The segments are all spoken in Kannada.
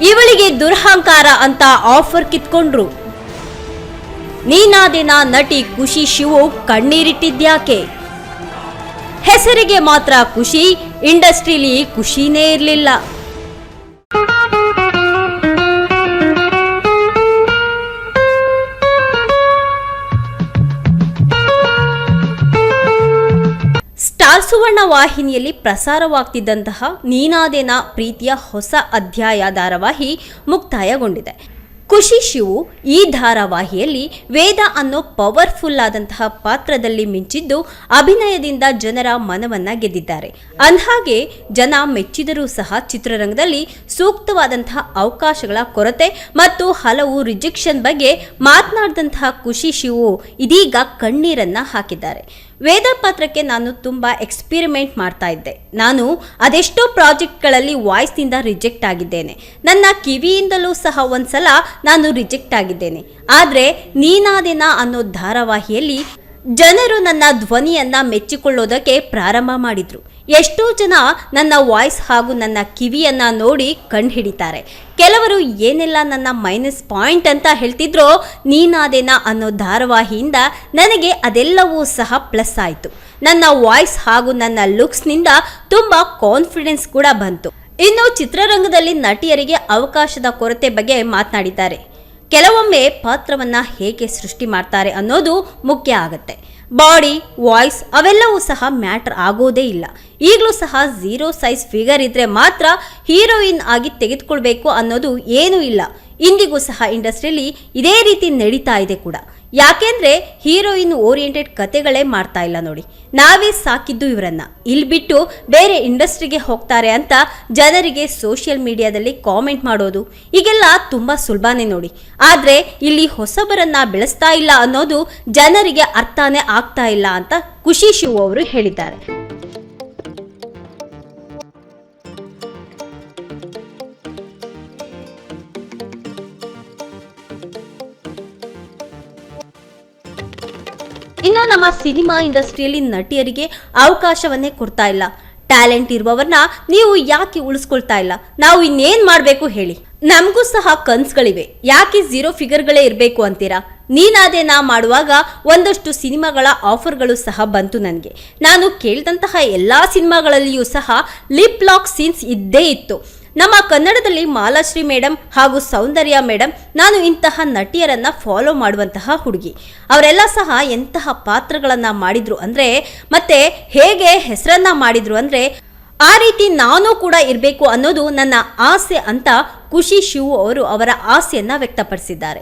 ಇವಳಿಗೆ ದುರಹಂಕಾರ ಅಂತ ಆಫರ್ ಕಿತ್ಕೊಂಡ್ರು. ನೀನಾದಿನ ನಟಿ ಖುಷಿ ಶಿವು ಕಣ್ಣೀರಿಟ್ಟಿದ್ಯಾಕೆ ಹೆಸರಿಗೆ ಮಾತ್ರ ಖುಷಿ, ಇಂಡಸ್ಟ್ರಿಲಿ ಖುಷಿನೇ ಇರಲಿಲ್ಲ. ಸ್ಟಾರ್ ಸುವರ್ಣ ವಾಹಿನಿಯಲ್ಲಿ ಪ್ರಸಾರವಾಗ್ತಿದ್ದಂತಹ ನೀನಾದೇನ ಪ್ರೀತಿಯ ಹೊಸ ಅಧ್ಯಾಯ ಧಾರಾವಾಹಿ ಮುಕ್ತಾಯಗೊಂಡಿದೆ. ಖುಷಿ ಶಿವು ಈ ಧಾರಾವಾಹಿಯಲ್ಲಿ ವೇದ ಅನ್ನೋ ಪವರ್ಫುಲ್ ಆದಂತಹ ಪಾತ್ರದಲ್ಲಿ ಮಿಂಚಿದ್ದು ಅಭಿನಯದಿಂದ ಜನರ ಮನವನ್ನ ಗೆದ್ದಿದ್ದಾರೆ. ಅಂದಹಾಗೆ ಜನ ಮೆಚ್ಚಿದರೂ ಸಹ ಚಿತ್ರರಂಗದಲ್ಲಿ ಸೂಕ್ತವಾದಂತಹ ಅವಕಾಶಗಳ ಕೊರತೆ ಮತ್ತು ಹಲವು ರಿಜೆಕ್ಷನ್ ಬಗ್ಗೆ ಮಾತನಾಡಿದಂತಹ ಖುಷಿ ಶಿವು ಇದೀಗ ಕಣ್ಣೀರನ್ನ ಹಾಕಿದ್ದಾರೆ. ವೇದ ಪಾತ್ರಕ್ಕೆ ನಾನು ತುಂಬ ಎಕ್ಸ್ಪಿರಿಮೆಂಟ್ ಮಾಡ್ತಾ ಇದ್ದೆ. ನಾನು ಅದೆಷ್ಟೋ ಪ್ರಾಜೆಕ್ಟ್ಗಳಲ್ಲಿ ವಾಯ್ಸ್ನಿಂದ ರಿಜೆಕ್ಟ್ ಆಗಿದ್ದೇನೆ. ನನ್ನ ಕಿವಿಯಿಂದಲೂ ಸಹ ಒಂದ್ಸಲ ನಾನು ರಿಜೆಕ್ಟ್ ಆಗಿದ್ದೇನೆ. ಆದರೆ ನೀನಾದಿನ ಅನ್ನೋ ಧಾರಾವಾಹಿಯಲ್ಲಿ ಜನರು ನನ್ನ ಧ್ವನಿಯನ್ನು ಮೆಚ್ಚಿಕೊಳ್ಳೋದಕ್ಕೆ ಪ್ರಾರಂಭ ಮಾಡಿದ್ರು. ಎಷ್ಟೋ ಜನ ನನ್ನ ವಾಯ್ಸ್ ಹಾಗೂ ನನ್ನ ಕಿವಿಯನ್ನು ನೋಡಿ ಕಂಡುಹಿಡಿತಾರೆ ಕೆಲವರು ಏನೆಲ್ಲ ನನ್ನ ಮೈನಸ್ ಪಾಯಿಂಟ್ ಅಂತ ಹೇಳ್ತಿದ್ರೋ ನೀನಾದೇನ ಅನ್ನೋ ಧಾರಾವಾಹಿಯಿಂದ ನನಗೆ ಅದೆಲ್ಲವೂ ಸಹ ಪ್ಲಸ್ ಆಯಿತು. ನನ್ನ ವಾಯ್ಸ್ ಹಾಗೂ ನನ್ನ ಲುಕ್ಸ್ನಿಂದ ತುಂಬ ಕಾನ್ಫಿಡೆನ್ಸ್ ಕೂಡ ಬಂತು. ಇನ್ನು ಚಿತ್ರರಂಗದಲ್ಲಿ ನಟಿಯರಿಗೆ ಅವಕಾಶದ ಕೊರತೆ ಬಗ್ಗೆ ಮಾತನಾಡಿದ್ದಾರೆ. ಕೆಲವೊಮ್ಮೆ ಪಾತ್ರವನ್ನು ಹೇಗೆ ಸೃಷ್ಟಿ ಮಾಡ್ತಾರೆ ಅನ್ನೋದು ಮುಖ್ಯ ಆಗತ್ತೆ. ಬಾಡಿ ವಾಯ್ಸ್ ಅವೆಲ್ಲವೂ ಸಹ ಮ್ಯಾಟರ್ ಆಗೋದೇ ಇಲ್ಲ. ಈಗಲೂ ಸಹ ಝೀರೋ ಸೈಜ್ ಫಿಗರ್ ಇದ್ರೆ ಮಾತ್ರ ಹೀರೋಯಿನ್ ಆಗಿ ತೆಗೆದುಕೊಳ್ಬೇಕು ಅನ್ನೋದು ಏನೂ ಇಲ್ಲ. ಇಂದಿಗೂ ಸಹ ಇಂಡಸ್ಟ್ರಿಯಲ್ಲಿ ಇದೇ ರೀತಿ ನಡೀತಾ ಇದೆ ಕೂಡ. ಯಾಕೆಂದ್ರೆ ಹೀರೋಯಿನ್ ಓರಿಯೆಂಟೆಡ್ ಕತೆಗಳೇ ಮಾಡ್ತಾ ಇಲ್ಲ ನೋಡಿ. ನಾವೇ ಸಾಕಿದ್ದು ಇವರನ್ನ. ಇಲ್ಲಿ ಬಿಟ್ಟು ಬೇರೆ ಇಂಡಸ್ಟ್ರಿಗೆ ಹೋಗ್ತಾರೆ ಅಂತ ಜನರಿಗೆ ಸೋಷಿಯಲ್ ಮೀಡಿಯಾದಲ್ಲಿ ಕಾಮೆಂಟ್ ಮಾಡೋದು ಈಗೆಲ್ಲ ತುಂಬಾ ಸುಲಭನೇ ನೋಡಿ. ಆದ್ರೆ ಇಲ್ಲಿ ಹೊಸಬರನ್ನ ಬೆಳೆಸ್ತಾ ಇಲ್ಲ ಅನ್ನೋದು ಜನರಿಗೆ ಅರ್ಥನೇ ಆಗ್ತಾ ಇಲ್ಲ ಅಂತ ಖುಷಿ ಶಿವ ಅವರು ಹೇಳಿದ್ದಾರೆ. ಇನ್ನು ನಮ್ಮ ಸಿನಿಮಾ ಇಂಡಸ್ಟ್ರಿಯಲ್ಲಿ ನಟಿಯರಿಗೆ ಅವಕಾಶವನ್ನೇ ಕೊಡ್ತಾ ಇಲ್ಲ. ಟ್ಯಾಲೆಂಟ್ ಇರುವವರನ್ನ ನೀವು ಯಾಕೆ ಉಳಿಸ್ಕೊಳ್ತಾ ಇಲ್ಲ? ನಾವು ಇನ್ನೇನ್ ಮಾಡಬೇಕು ಹೇಳಿ. ನಮಗೂ ಸಹ ಕನ್ಸ್ಗಳಿವೆ. ಯಾಕೆ ಝೀರೋ ಫಿಗರ್ಗಳೇ ಇರಬೇಕು ಅಂತೀರಾ? ನೀನಾದೇನಾ ಮಾಡುವಾಗ ಒಂದಷ್ಟು ಸಿನಿಮಾಗಳ ಆಫರ್ಗಳು ಸಹ ಬಂತು ನನಗೆ. ನಾನು ಕೇಳಿದಂತಹ ಎಲ್ಲ ಸಿನಿಮಾಗಳಲ್ಲಿಯೂ ಸಹ ಲಿಪ್ ಲಾಕ್ ಸೀನ್ಸ್ ಇದ್ದೇ ಇತ್ತು. ನಮ್ಮ ಕನ್ನಡದಲ್ಲಿ ಮಾಲಾಶ್ರೀ ಮೇಡಮ್ ಹಾಗೂ ಸೌಂದರ್ಯ ಮೇಡಮ್ ನಾನು ಇಂತಹ ನಟಿಯರನ್ನ ಫಾಲೋ ಮಾಡುವಂತಹ ಹುಡುಗಿ. ಅವರೆಲ್ಲ ಸಹ ಎಂತಹ ಪಾತ್ರಗಳನ್ನ ಮಾಡಿದ್ರು ಅಂದ್ರೆ, ಮತ್ತೆ ಹೇಗೆ ಹೆಸರನ್ನ ಮಾಡಿದ್ರು ಅಂದ್ರೆ, ಆ ರೀತಿ ನಾನು ಕೂಡ ಇರಬೇಕು ಅನ್ನೋದು ನನ್ನ ಆಸೆ ಅಂತ ಖುಷಿ ಶಿವು ಅವರು ಅವರ ಆಸೆಯನ್ನ ವ್ಯಕ್ತಪಡಿಸಿದ್ದಾರೆ.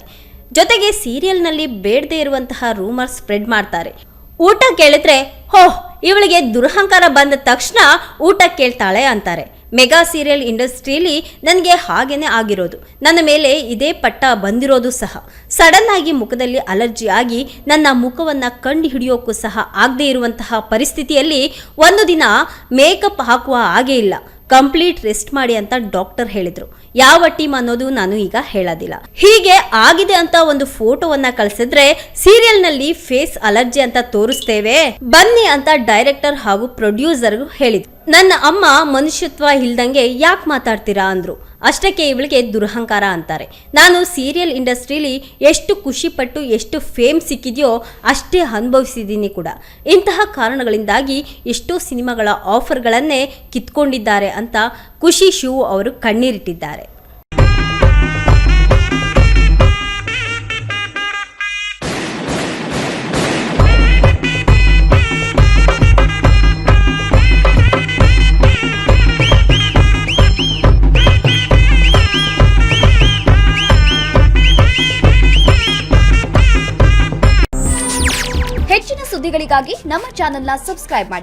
ಜೊತೆಗೆ ಸೀರಿಯಲ್ನಲ್ಲಿ ಬೇಡದೇ ಇರುವಂತಹ ರೂಮರ್ ಸ್ಪ್ರೆಡ್ ಮಾಡ್ತಾರೆ. ಊಟ ಕೇಳಿದ್ರೆ ಹೋ ಇವಳಿಗೆ ದುರಹಂಕಾರ ಬಂದ ತಕ್ಷಣ ಊಟ ಕೇಳ್ತಾಳೆ ಅಂತಾರೆ. ಮೆಗಾ ಸೀರಿಯಲ್ ಇಂಡಸ್ಟ್ರಿಯಲ್ಲಿ ನನಗೆ ಹಾಗೇನೆ ಆಗಿರೋದು. ನನ್ನ ಮೇಲೆ ಇದೇ ಪಟ್ಟ ಬಂದಿರೋದು ಸಹ. ಸಡನ್ ಆಗಿ ಮುಖದಲ್ಲಿ ಅಲರ್ಜಿ ಆಗಿ ನನ್ನ ಮುಖವನ್ನು ಕಂಡು ಹಿಡಿಯೋಕ್ಕೂ ಸಹ ಆಗದೇ ಇರುವಂತಹ ಪರಿಸ್ಥಿತಿಯಲ್ಲಿ ಒಂದು ದಿನ ಮೇಕಪ್ ಹಾಕುವ ಹಾಗೇ ಇಲ್ಲ. ಕಂಪ್ಲೀಟ್ ರೆಸ್ಟ್ ಮಾಡಿ ಅಂತ ಡಾಕ್ಟರ್ ಹೇಳಿದ್ರು. ಯಾವ ಟೀಮ್ ಅನ್ನೋದು ನಾನು ಈಗ ಹೇಳೋದಿಲ್ಲ. ಹೀಗೆ ಆಗಿದೆ ಅಂತ ಒಂದು ಫೋಟೋವನ್ನ ಕಳಿಸಿದ್ರೆ ಸೀರಿಯಲ್ನಲ್ಲಿ ಫೇಸ್ ಅಲರ್ಜಿ ಅಂತ ತೋರಿಸ್ತೇವೆ. ಬನ್ನಿ ಅಂತ ಡೈರೆಕ್ಟರ್ ಹಾಗೂ ಪ್ರೊಡ್ಯೂಸರ್ ಹೇಳಿದ್ರು. ನನ್ನ ಅಮ್ಮ ಮನುಷ್ಯತ್ವ ಇಲ್ದಂಗೆ ಯಾಕೆ ಮಾತಾಡ್ತೀರಾ ಅಂದರು. ಅಷ್ಟಕ್ಕೆ ಇವಳಿಗೆ ದುರಹಂಕಾರ ಅಂತಾರೆ. ನಾನು ಸೀರಿಯಲ್ ಇಂಡಸ್ಟ್ರೀಲಿ ಎಷ್ಟು ಖುಷಿಪಟ್ಟು ಎಷ್ಟು ಫೇಮ್ ಸಿಕ್ಕಿದೆಯೋ ಅಷ್ಟೇ ಅನುಭವಿಸಿದ್ದೀನಿ ಕೂಡ. ಇಂತಹ ಕಾರಣಗಳಿಂದಾಗಿ ಎಷ್ಟೋ ಸಿನಿಮಾಗಳ ಆಫರ್ಗಳನ್ನೇ ಕಿತ್ಕೊಂಡಿದ್ದಾರೆ ಅಂತ ಖುಷಿ ಶಿವು ಅವರು ಕಣ್ಣೀರಿಟ್ಟಿದ್ದಾರೆ. ಸುದ್ದಿಗಳಿಗಾಗಿ ನಮ್ಮ ಚಾನೆಲ್ನ ಸಬ್ಸ್ಕ್ರೈಬ್ ಮಾಡಿ.